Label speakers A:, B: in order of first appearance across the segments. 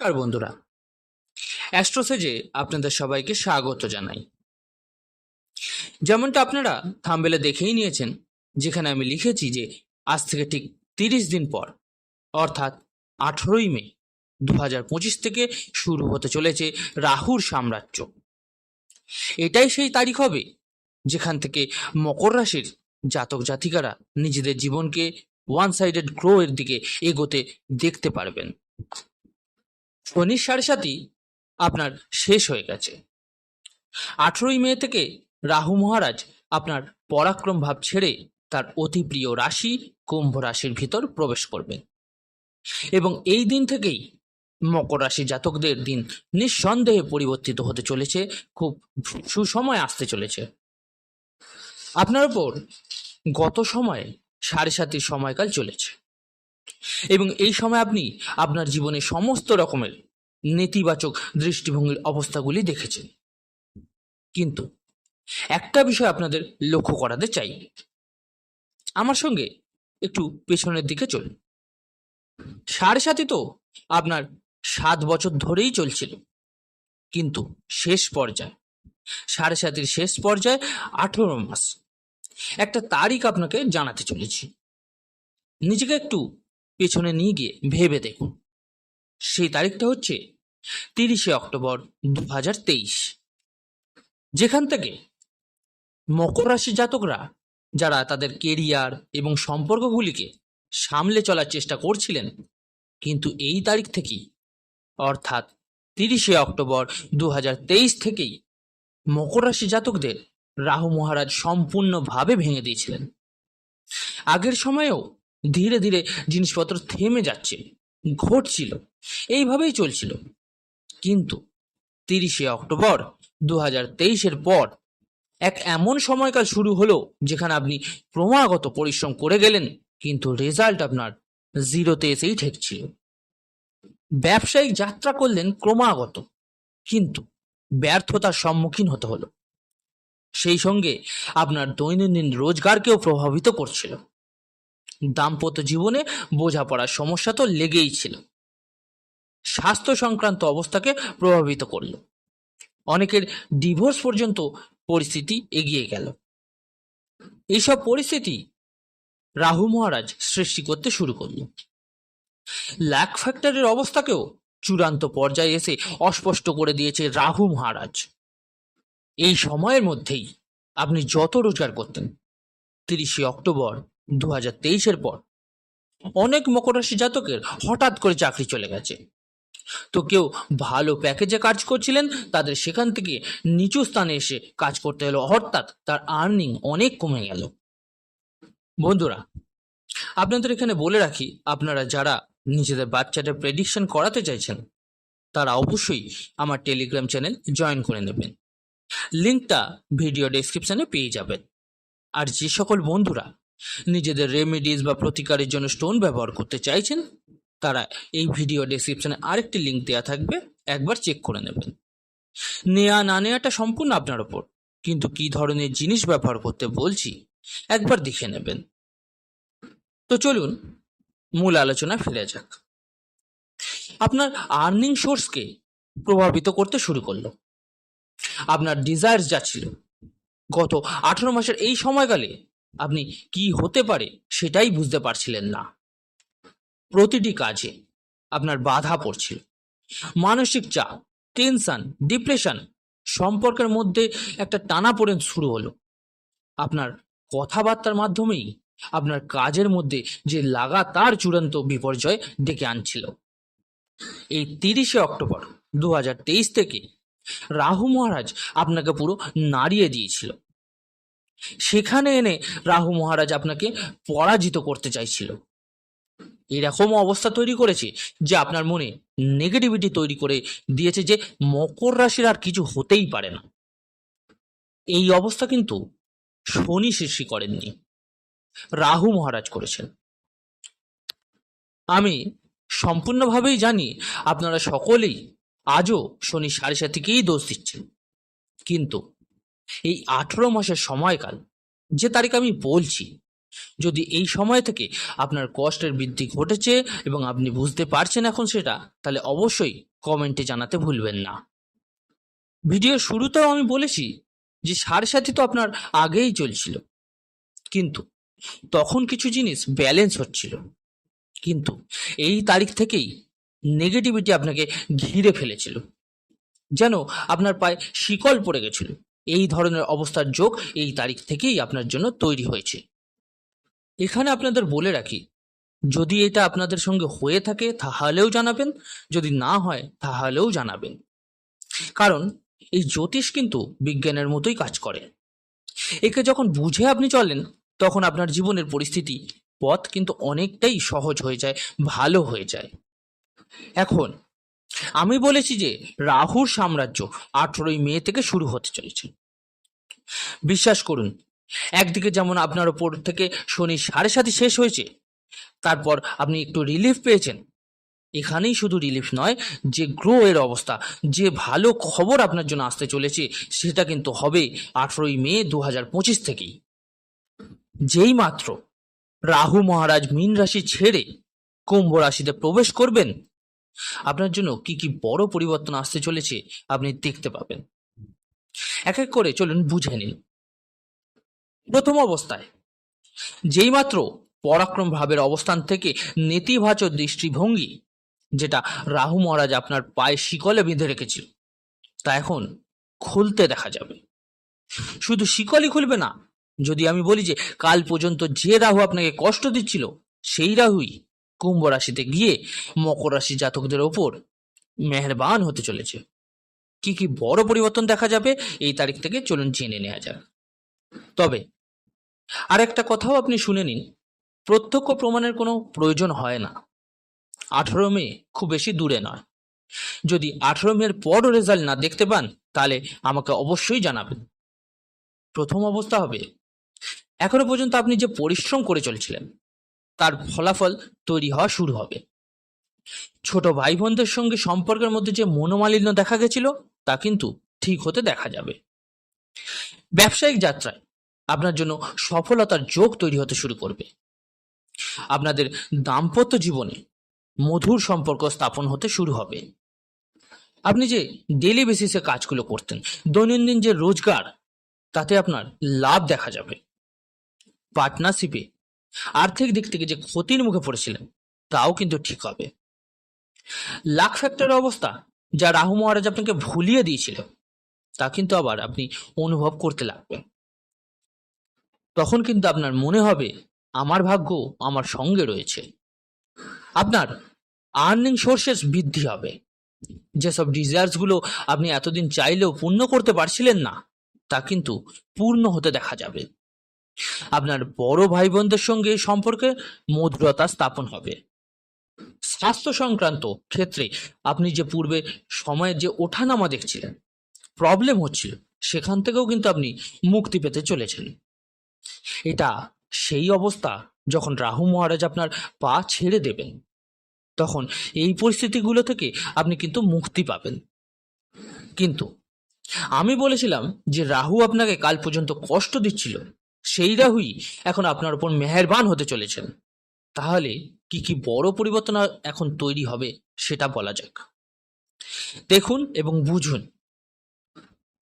A: নমস্কার বন্ধুরা। অ্যাস্ট্রোসেজে আপনাদের সবাইকে স্বাগত জানাই। যেমনটা আপনারা থাম্বেলে দেখেই নিয়েছেন, যেখানে আমি লিখেছি যে আজ থেকে ঠিক তিরিশ দিন পর, অর্থাৎ আঠেরোই মে দু হাজার পঁচিশ থেকে শুরু হতে চলেছে রাহুর সাম্রাজ্য। এটাই সেই তারিখ হবে যেখান থেকে মকর রাশির জাতক জাতিকারা নিজেদের জীবনকে ওয়ান সাইডেড গ্রো এর দিকে এগোতে দেখতে পারবেন। শনির সাড়ে আপনার শেষ হয়ে গেছে। আঠেরোই মে থেকে রাহু মহারাজ আপনার পরাক্রম ভাব ছেড়ে তার অতি প্রিয় রাশি কুম্ভ রাশির ভিতর প্রবেশ করবেন। এবং এই দিন থেকেই মকর রাশি জাতকদের দিন নিঃসন্দেহে পরিবর্তিত হতে চলেছে, খুব সুসময় আসতে চলেছে। আপনার উপর গত সময়ে সাড়ে সাতির সময়কাল চলেছে। এবং এই সময় আপনি আপনার জীবনে সমস্ত রকমের নেতিবাচক দৃষ্টিভঙ্গির অবস্থাগুলি দেখেছেন। কিন্তু একটা বিষয় আপনাদের লক্ষ্য করাতে চাই। আমার সঙ্গে একটু পেছনের দিকে চলুন। সাড়ে সাতই তো আপনার সাত বছর ধরেই চলছিল। কিন্তু শেষ পর্যায়ে, সাড়ে সাতির শেষ পর্যায়ে, আঠেরো মাস, একটা তারিখ আপনাকে জানাতে চলেছি। নিজেকে একটু পেছনে নিয়ে গিয়ে ভেবে দেখুন। সেই তারিখটা হচ্ছে তিরিশে অক্টোবর দু হাজার তেইশ। যেখান থেকে মকর রাশি জাতকরা যারা তাদের কেরিয়ার এবং সম্পর্কগুলিকে সামলে চলার চেষ্টা করছিলেন, কিন্তু এই তারিখ থেকেই, অর্থাৎ তিরিশে অক্টোবর দু হাজার তেইশ থেকেই মকর রাশি জাতকদের রাহু মহারাজ সম্পূর্ণভাবে ভেঙে দিয়েছিলেন। আগের সময়েও ধীরে ধীরে জিনিসপত্র থেমে যাচ্ছে, ঘটছিল, এইভাবেই চলছিল। কিন্তু তিরিশে অক্টোবর দু তেইশের পর এক এমন সময়কাল শুরু হলো যেখানে আপনি ক্রমাগত পরিশ্রম করে গেলেন, কিন্তু রেজাল্ট আপনার জিরোতে এসেই ঠেকছিল। ব্যবসায়িক যাত্রা করলেন ক্রমাগত, কিন্তু ব্যর্থতার সম্মুখীন হতে হলো। সেই সঙ্গে আপনার দৈনন্দিন রোজগারকেও প্রভাবিত করছিল। দাম্পত্য জীবনে বোঝাপড়ার সমস্যা তো লেগেই ছিল। স্বাস্থ্য সংক্রান্ত অবস্থাকে প্রভাবিত করল। অনেকের ডিভোর্স পর্যন্ত পরিস্থিতি এগিয়ে গেল। এইসব পরিস্থিতি রাহু মহারাজ সৃষ্টি করতে শুরু করল। ল্যাক ফ্যাক্টরের অবস্থাকেও চূড়ান্ত পর্যায়ে এসে অস্পষ্ট করে দিয়েছে রাহু মহারাজ। এই সময়ের মধ্যেই আপনি যত রোজগার করতেন, তিরিশে অক্টোবর দু হাজার তেইশের পর অনেক মকর রাশি জাতকের হঠাৎ করে চাকরি চলে গেছে। তো কেউ ভালো প্যাকেজে কাজ করছিলেন, তাদের সেখান থেকে নিচু স্থানে এসে কাজ করতে হলো অর্থাৎ তার আর্নিং অনেক কমে গেল। বন্ধুরা, আপনাদের এখানে বলে রাখি, আপনারা যারা নিজেদের বাচ্চাদের প্রেডিকশন করাতে চাইছেন, তারা অবশ্যই আমার টেলিগ্রাম চ্যানেল জয়েন করে নেবেন। লিঙ্কটা ভিডিও ডেসক্রিপশনে পেয়ে যাবেন। আর যে সকল বন্ধুরা নিজেদের রেমেডিস বা প্রতিকারের জন্য স্টোন ব্যবহার করতে চাইছেন, তারা এই ভিডিও ডেসক্রিপশনে আরেকটি লিঙ্ক দেওয়া থাকবে, একবার চেক করে নেবেন। নেয়া না নেওয়াটা সম্পূর্ণ আপনার ওপর কিন্তু কি ধরনের জিনিস ব্যবহার করতে বলছি, একবার দেখে নেবেন। তো চলুন, মূল আলোচনা ফিরে যাক। আপনার আর্নিং সোর্সকে প্রভাবিত করতে শুরু করল। আপনার ডিজায়ার্স যা ছিল, গত আঠেরো মাসের এই সময়কালে আপনি কি হতে পারে সেটাই বুঝতে পারছিলেন না। প্রতিটি কাজে আপনার বাধা পড়ছিল। মানসিক চাপ টেনশন ডিপ্রেশন সম্পর্কের মধ্যে একটা টানাপোড়েন শুরু হলো। আপনার কথাবার্তার মাধ্যমেই আপনার কাজের মধ্যে যে লাগাতার চূড়ান্ত বিপর্যয় ডেকে আনছিল। এই তিরিশে অক্টোবর দু হাজার তেইশ থেকে রাহু মহারাজ আপনাকে পুরো নাড়িয়ে দিয়েছিল। সেখানে এনে রাহু মহারাজ আপনাকে পরাজিত করতে চাইছিল। এরকম অবস্থা তৈরি করেছে যে আপনার মনে নেগেটিভিটি তৈরি করে দিয়েছে যে মকর রাশির আর কিছু হতেই পারে না। এই অবস্থা কিন্তু শনি সৃষ্টি করেননি। রাহু মহারাজ করেছেন। আমি সম্পূর্ণভাবেই জানি আপনারা সকলেই আজও শনি সাড়ে সাতিকেই দোষ দিচ্ছেন। কিন্তু এই আঠেরো মাসের সময়কাল, যে তারিখ আমি বলছি, যদি এই সময় থেকে আপনার কষ্টের বৃদ্ধি ঘটেছে এবং আপনি বুঝতে পারছেন এখন সেটা, তাহলে অবশ্যই কমেন্টে জানাতে ভুলবেন না। ভিডিও শুরুতেও আমি বলেছি যে সাড়ে সাথী তো আপনার আগেই চলছিল। কিন্তু তখন কিছু জিনিস ব্যালেন্স হচ্ছিল। কিন্তু এই তারিখ থেকেই নেগেটিভিটি আপনাকে ঘিরে ফেলেছিল। যেন আপনার পায়ে শিকল পড়ে গেছিল। এই ধরনের অবস্থার যোগ এই তারিখ থেকেই আপনার জন্য তৈরি হয়েছে। এখানে আপনাদের বলে রাখি, যদি এটা আপনাদের সঙ্গে হয়ে থাকে তাহলেও জানাবেন, যদি না হয় তাহলেও জানাবেন। কারণ এই জ্যোতিষ কিন্তু বিজ্ঞানের মতোই কাজ করে। একে যখন বুঝে আপনি চলেন, তখন আপনার জীবনের পরিস্থিতি, পথ কিন্তু অনেকটাই সহজ হয়ে যায়, ভালো হয়ে যায়। এখন, আমি বলেছি যে রাহুর সাম্রাজ্য আঠেরোই মে থেকে শুরু হতে চলেছে। বিশ্বাস করুন, একদিকে যেমন আপনার ওপর থেকে শনি সাড়ে সাথে শেষ হয়েছে, তারপর আপনি একটু রিলিফ পেয়েছেন। এখানেই শুধু রিলিফ নয়, যে গ্রো এর অবস্থা, যে ভালো খবর আপনার জন্য আসতে চলেছে, সেটা কিন্তু হবে আঠেরোই মে দু হাজার পঁচিশ থেকেই। যেই মাত্র রাহু মহারাজ মীন রাশি ছেড়ে কুম্ভ রাশিতে প্রবেশ করবেন, আপনার জন্য কি কি বড় পরিবর্তন আসতে চলেছে আপনি দেখতে পাবেন। এক এক করে চলুন বুঝে নিন প্রথম অবস্থায় যেই মাত্র পরাক্রম ভাবের অবস্থান থেকে নেতিবাচক দৃষ্টিভঙ্গি, যেটা রাহু মহারাজ আপনার পায়ে শিকলে বেঁধে রেখেছিল, তা এখন খুলতে দেখা যাবে। শুধু শিকলই খুলবে না, যদি আমি বলি যে কাল পর্যন্ত যে রাহু আপনাকে কষ্ট দিচ্ছিল, সেই রাহুই কুম্ভ রাশিতে গিয়ে মকর রাশি জাতকদের ওপর মেহরবান হতে চলেছে। কি কি বড় পরিবর্তন দেখা যাবে, এই তারিখ থেকে চলুন জেনে নেওয়া যাক। তবে আর একটা কথাও আপনি শুনে নিন, প্রত্যক্ষ প্রমাণের কোনো প্রয়োজন হয় না। আঠেরো মে খুব বেশি দূরে নয়। যদি আঠেরো মের পরও রেজাল্ট না দেখতে পান, তাহলে আমাকে অবশ্যই জানাবেন। প্রথম অবস্থা হবে, এখনও পর্যন্ত আপনি যে পরিশ্রম করে চলছিলেন, তার ফলাফল তৈরি হওয়া শুরু হবে। ছোট ভাই বোনদের সঙ্গে সম্পর্কের মধ্যে যে মনোমালিন্য দেখা গেছিল তা কিন্তু ঠিক হতে দেখা যাবে। ব্যবসায়িক যাত্রায় আপনার জন্য সফলতার যোগ তৈরি হতে শুরু করবে। আপনাদের দাম্পত্য জীবনে মধুর সম্পর্ক স্থাপন হতে শুরু হবে। আপনি যে ডেলি বেসিসে কাজগুলো করতেন, দৈনন্দিন যে রোজগার, তাতে আপনার লাভ দেখা যাবে। পার্টনারশিপে আর্থিক দিক থেকে যে ক্ষতির মুখে পড়েছিলেন, তাও কিন্তু ঠিক হবে। লাখ ফ্যাক্টরের অবস্থা যা রাহু মহারাজ আপনাকে ভুলিয়ে দিয়েছিল, তা কিন্তু আবার আপনি অনুভব করতে লাগবেন। তখন কিন্তু আপনার মনে হবে, আমার ভাগ্য আমার সঙ্গে রয়েছে। আপনার আর্নিং সোর্সেস বৃদ্ধি হবে। যেসব ডিজায়ার্সগুলো আপনি এতদিন চাইলেও পূর্ণ করতে পারছিলেন না, তা কিন্তু পূর্ণ হতে দেখা যাবে। আপনার বড় ভাই বোনদের সঙ্গে সম্পর্কে মধুরতা স্থাপন হবে। স্বাস্থ্য সংক্রান্ত ক্ষেত্রে আপনি যে পূর্বে সময়ের যে ওঠানামা দেখছিলেন প্রবলেম হচ্ছিল, সেখান থেকেও কিন্তু আপনি মুক্তি পেতে চলেছেন। এটা সেই অবস্থা যখন রাহু মহারাজ আপনার পা ছেড়ে দেবেন, তখন এই পরিস্থিতিগুলো থেকে আপনি কিন্তু মুক্তি পাবেন। কিন্তু আমি বলেছিলাম যে রাহু আপনাকে কাল পর্যন্ত কষ্ট দিচ্ছিল, সেই রাহুই এখন আপনার উপর মেহেরবান হতে চলেছেন। তাহলে কি কি বড় পরিবর্তন এখন তৈরি হবে সেটা বলা যাক। দেখুন এবং বুঝুন।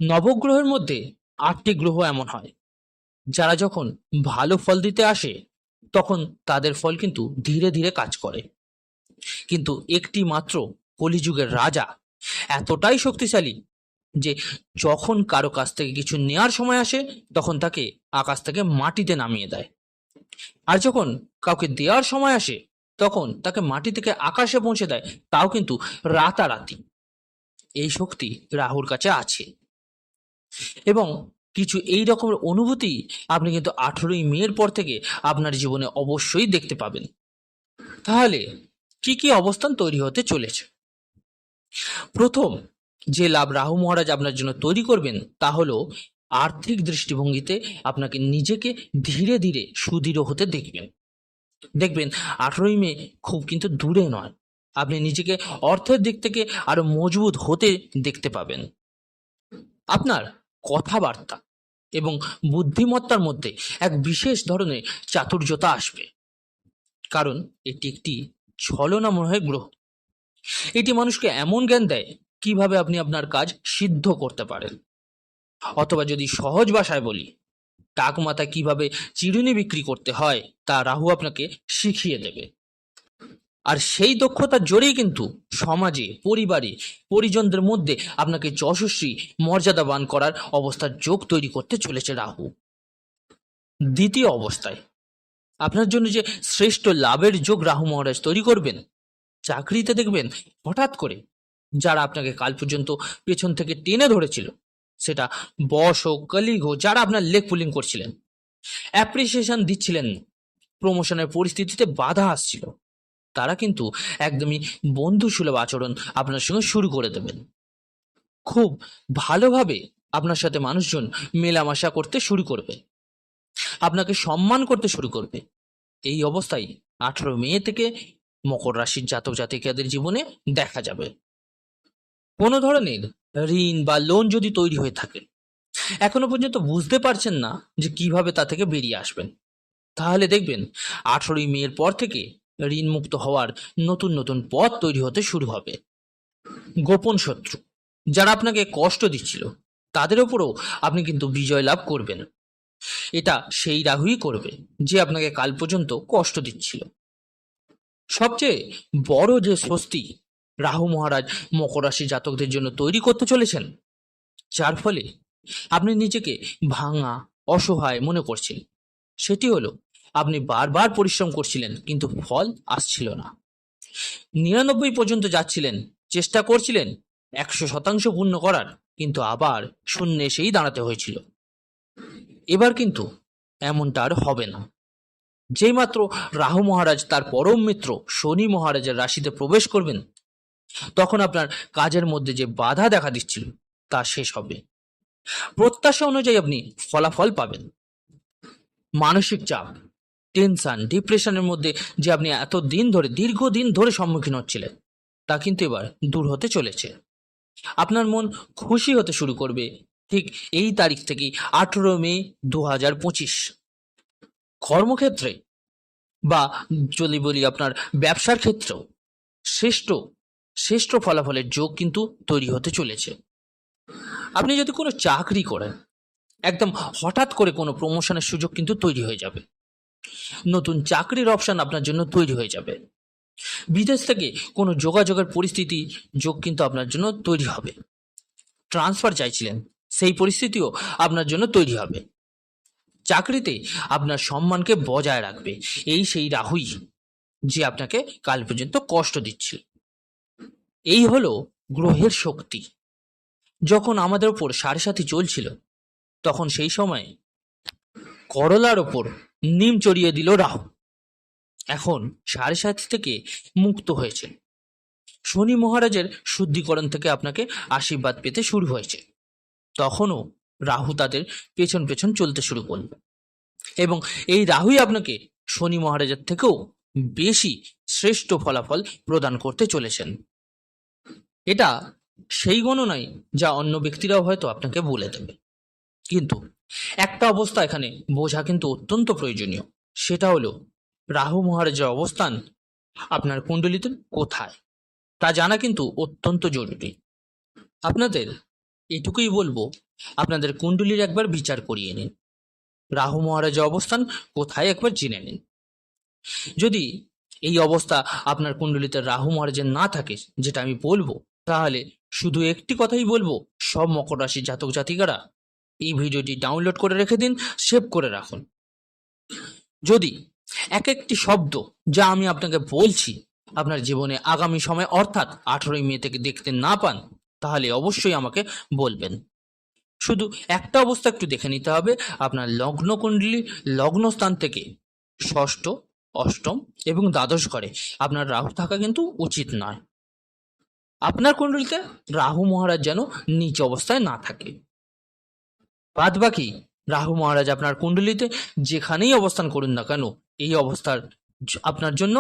A: নবগ্রহের মধ্যে আটটি গ্রহ এমন হয়, যারা যখন ভালো ফল দিতে আসে, তখন তাদের ফল কিন্তু ধীরে ধীরে কাজ করে। কিন্তু একটি মাত্র কলিযুগের রাজা এতটাই শক্তিশালী যে যখন কারও কাছ থেকে কিছু নেওয়ার সময় আসে, তখন তাকে আকাশ থেকে মাটিতে নামিয়ে দেয়। আর যখন কাউকে দেওয়ার সময় আসে তখন তাকে মাটি থেকে আকাশে পৌঁছে দেয়। তাও কিন্তু রাতারাতি। এই শক্তি রাহুর কাছে আছে। এবং কিছু এই রকমের অনুভূতি আপনি কিন্তু আঠেরোই মেয়ের পর থেকে আপনার জীবনে অবশ্যই দেখতে পাবেন। তাহলে কি কি অবস্থান তৈরি হতে চলেছে? প্রথম, যে লাভ রাহু মহারাজ আপনার জন্য তৈরি করবেন তা হলো আর্থিক দৃষ্টিভঙ্গিতে আপনাকে নিজেকে ধীরে ধীরে সুদৃঢ় হতে দেখবেন। দেখবেন, আঠেরোই মে খুব কিন্তু দূরে নয়। আপনি নিজেকে অর্থের দিক থেকে আরও মজবুত হতে দেখতে পাবেন। আপনার কথাবার্তা এবং বুদ্ধিমত্তার মধ্যে এক বিশেষ ধরনের চাতুর্যতা আসবে। কারণ এটি একটি ছলনাময় গ্রহ। এটি মানুষকে এমন জ্ঞান দেয় কীভাবে আপনি আপনার কাজ সিদ্ধ করতে পারেন। অথবা যদি সহজ ভাষায় বলি টাক মাথায় কীভাবে চিরুনি বিক্রি করতে হয়, তা রাহু আপনাকে শিখিয়ে দেবে। আর সেই দক্ষতার জোরেই কিন্তু সমাজে, পরিবারে, পরিজনদের মধ্যে আপনাকে যশস্বী, মর্যাদাবান করার অবস্থার যোগ তৈরি করতে চলেছে রাহু। দ্বিতীয় অবস্থায়, আপনার জন্য যে শ্রেষ্ঠ লাভের যোগ রাহু মহারাজ তৈরি করবেন, চাকরিতে দেখবেন হঠাৎ করে যারা আপনাকে কাল পর্যন্ত পেছন থেকে টেনে ধরেছিল সেটা বস হোক কলিগ হোক যারা আপনার লেগ পুলিং করছিলেন। অ্যাপ্রিসিয়েশন দিচ্ছিলেন। প্রমোশনের পরিস্থিতিতে বাধা আসছিল। তারা কিন্তু একদমই বন্ধুসুলভ আচরণ আপনার সঙ্গে শুরু করে দেবেন। খুব ভালোভাবে আপনার সাথে মানুষজন মেলামেশা করতে শুরু করবে। আপনাকে সম্মান করতে শুরু করবে। এই অবস্থায় আঠারো মে থেকে মকর রাশির জাতক জাতিকাদের জীবনে দেখা যাবে। কোনো ধরনের ঋণ বা লোন যদি তৈরি হয়ে থাকে এখনও পর্যন্ত বুঝতে পারছেন না যে কীভাবে তা থেকে বেরিয়ে আসবেন। তাহলে দেখবেন, আঠারোই মের পর থেকে ঋণ মুক্ত হওয়ার নতুন নতুন পথ তৈরি হতে শুরু হবে। গোপন শত্রু, যারা আপনাকে কষ্ট দিচ্ছিল, তাদের ওপরও আপনি কিন্তু বিজয় লাভ করবেন। এটা সেই রাহুই করবে যে আপনাকে কাল পর্যন্ত কষ্ট দিচ্ছিল। সবচেয়ে বড় যে স্বস্তি রাহু মহারাজ মকর রাশি জাতকদের জন্য তৈরি করতে চলেছেন। যার ফলে আপনি নিজেকে ভাঙা, অসহায় মনে করছেন। সেটি হলো, আপনি বারবার পরিশ্রম করছিলেন, কিন্তু ফল আসছিল না। নিরানব্বই পর্যন্ত যাচ্ছিলেন, চেষ্টা করছিলেন, একশো শতাংশ পূর্ণ করার, কিন্তু আবার শূন্য এসেই দাঁড়াতে হয়েছিল। এবার কিন্তু এমনটা আর হবে না। যেই মাত্র রাহু মহারাজ তার পরম মিত্র শনি মহারাজের রাশিতে প্রবেশ করবেন তখন আপনার কাজের মধ্যে যে বাধা দেখা দিচ্ছিল, তা শেষ হবে। প্রত্যাশা অনুযায়ী আপনি ফলাফল পাবেন। মানসিক চাপ টেনশন ডিপ্রেশনের মধ্যে যে আপনি এত দিন ধরে, দীর্ঘদিন ধরে সম্মুখীন হচ্ছিলেন, তা কিন্তু এবার দূর হতে চলেছে। আপনার মন খুশি হতে শুরু করবে ঠিক এই তারিখ থেকে আঠেরো মে দু হাজার পঁচিশ। কর্মক্ষেত্রে বা যদি বলি আপনার ব্যবসার ক্ষেত্রেও, শ্রেষ্ঠ শ্রেষ্ঠ ফলাফলের যোগ কিন্তু তৈরি হতে চলেছে। আপনি যদি কোনো চাকরি করেন, একদম হঠাৎ করে কোনো প্রমোশনের সুযোগ কিন্তু তৈরি হয়ে যাবে। নতুন চাকরির অপশন আপনার জন্য তৈরি হয়ে যাবে। বিদেশ থেকে কোনো যোগাযোগের পরিস্থিতি যোগ কিন্তু আপনার জন্য তৈরি হবে। ট্রান্সফার চাইছিলেন, সেই পরিস্থিতিও আপনার জন্য তৈরি হবে। চাকরিতে আপনার সম্মানকে বজায় রাখবে, এই সেই রাহুই যে আপনাকে কাল পর্যন্ত কষ্ট দিচ্ছিল এই হলো গ্রহের শক্তি। যখন আমাদের ওপর সাড়ে সাথী চলছিল তখন সেই সময় করলার ওপর নিম চড়িয়ে দিল রাহু। এখন সাড়ে সাথী থেকে মুক্ত হয়েছে। শনি মহারাজের শুদ্ধিকরণ থেকে আপনাকে আশীর্বাদ পেতে শুরু হয়েছে। তখনও রাহু তাদের পেছন পেছন চলতে শুরু করল। এবং এই রাহুই আপনাকে শনি মহারাজের থেকেও বেশি শ্রেষ্ঠ ফলাফল প্রদান করতে চলেছেন। এটা সেই গণনাই যা অন্য ব্যক্তিরাও হয়তো আপনাকে বলে দেবে। কিন্তু একটা অবস্থা এখানে বোঝা কিন্তু অত্যন্ত প্রয়োজনীয়। সেটা হলো, রাহু মহারাজের অবস্থান, আপনার কুণ্ডলিতে কোথায়? তা জানা কিন্তু অত্যন্ত জরুরি। আপনাদের এটুকুই বলব, আপনাদের কুণ্ডলীর একবার বিচার করিয়ে নিন। রাহু মহারাজের অবস্থান, কোথায় একবার জেনে নিন। যদি এই অবস্থা আপনার কুণ্ডলিতে রাহু মহারাজের না থাকে, যেটা আমি বলব তাহলে শুধু একটি কথাই বলব, সব মকর রাশির জাতক জাতিকারা এই ভিডিওটি ডাউনলোড করে রেখে দিন সেভ করে রাখুন। যদি এক একটি শব্দ যা আমি আপনাকে বলছি আপনার জীবনে আগামী সময়, অর্থাৎ আঠেরোই মে থেকে দেখতে না পান, তাহলে অবশ্যই আমাকে বলবেন। শুধু একটা অবস্থা একটু দেখে নিতে হবে, আপনার লগ্ন কুণ্ডলী লগ্ন স্থান থেকে ষষ্ঠ, অষ্টম এবং দ্বাদশ ঘরে আপনার রাহু থাকা কিন্তু উচিত নয়। আপনার কুণ্ডলিতে রাহু মহারাজ যেন নিচ অবস্থায় না থাকে। বাদ বাকি, রাহু মহারাজ আপনার কুণ্ডলিতে যেখানেই অবস্থান করুন না কেন, এই অবস্থার আপনার জন্য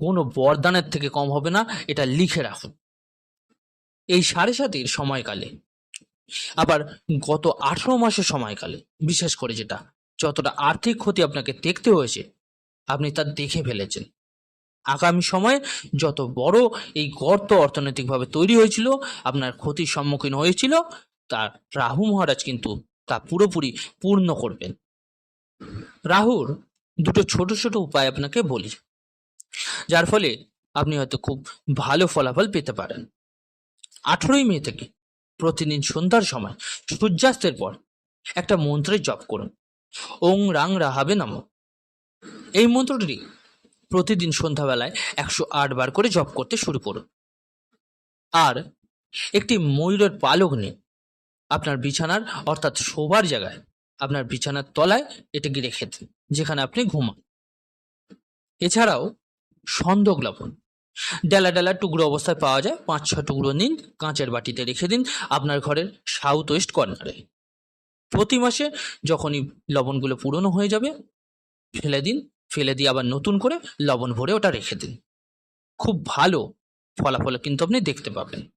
A: কোনো বরদানের থেকে কম হবে না, এটা লিখে রাখুন। এই সাড়ে সাতির সময়কালে, আবার গত আঠারো মাসের সময়কালে, বিশেষ করে যেটা, যতটা আর্থিক ক্ষতি আপনাকে দেখতে হয়েছে, আপনি তা দেখে ফেলেছেন। আগামী সময়ে যত বড় এই গর্ত অর্থনৈতিকভাবে তৈরি হয়েছিল, আপনার ক্ষতির সম্মুখীন হয়েছিল তার রাহু মহারাজ কিন্তু তা পুরোপুরি পূর্ণ করবেন। রাহুর দুটো ছোট ছোট উপায় আপনাকে বলি, যার ফলে আপনি হয়তো খুব ভালো ফলাফল পেতে পারেন। আঠেরোই মে থেকে প্রতিদিন সন্ধ্যার সময় সূর্যাস্তের পর একটা মন্ত্রের জপ করুন, ওং রাং রাহাবে নাম। এই মন্ত্রটি প্রতিদিন সন্ধ্যাবেলায় একশো আট বার করে জপ করতে শুরু করুন। আর একটি ময়ূরের পালক নিন আপনার বিছানার, অর্থাৎ শোবার জায়গায়, আপনার বিছানার তলায় এটাকে রেখে দিন, যেখানে আপনি ঘুমান। এছাড়াও সন্দক লবণ। ডেলা ডেলা টুকরো অবস্থায় পাওয়া যায়, পাঁচ ছ টুকরো নিন, কাঁচের বাটিতে রেখে দিন, আপনার ঘরের সাউথ ওয়েস্ট কর্নারে প্রতি মাসে যখনই লবণগুলো পুরনো হয়ে যাবে, ফেলে দিন ফেলে দিয়ে আবার নতুন করে লবণ ভরে ওটা রেখে দিন। খুব ভালো ফলাফল কিন্তু আপনি দেখতে পাবেন।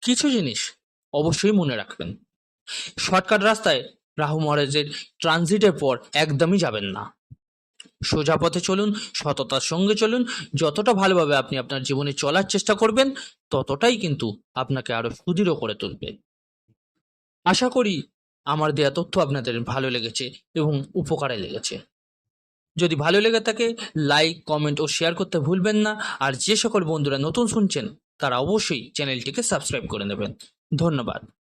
A: কিছু জিনিস অবশ্যই মনে রাখবেন। শর্টকাট রাস্তায় রাহু মহারাজের ট্রানজিটের পর একদমই যাবেন না। সোজা পথে চলুন, সততার সঙ্গে চলুন, যতটা ভালোভাবে আপনি আপনার জীবনে চলার চেষ্টা করবেন, ততটাই কিন্তু আপনাকে আরও সুদৃঢ় করে তুলবে। আশা করি আমার দেয়া তথ্য আপনাদের ভালো লেগেছে এবং উপকারে লেগেছে। যদি ভালো লেগে থাকে লাইক কমেন্ট ও শেয়ার করতে ভুলবেন না। আর যে সকল বন্ধুরা নতুন শুনছেন, তারা অবশ্যই চ্যানেলটিকে সাবস্ক্রাইব করে নেবেন। ধন্যবাদ।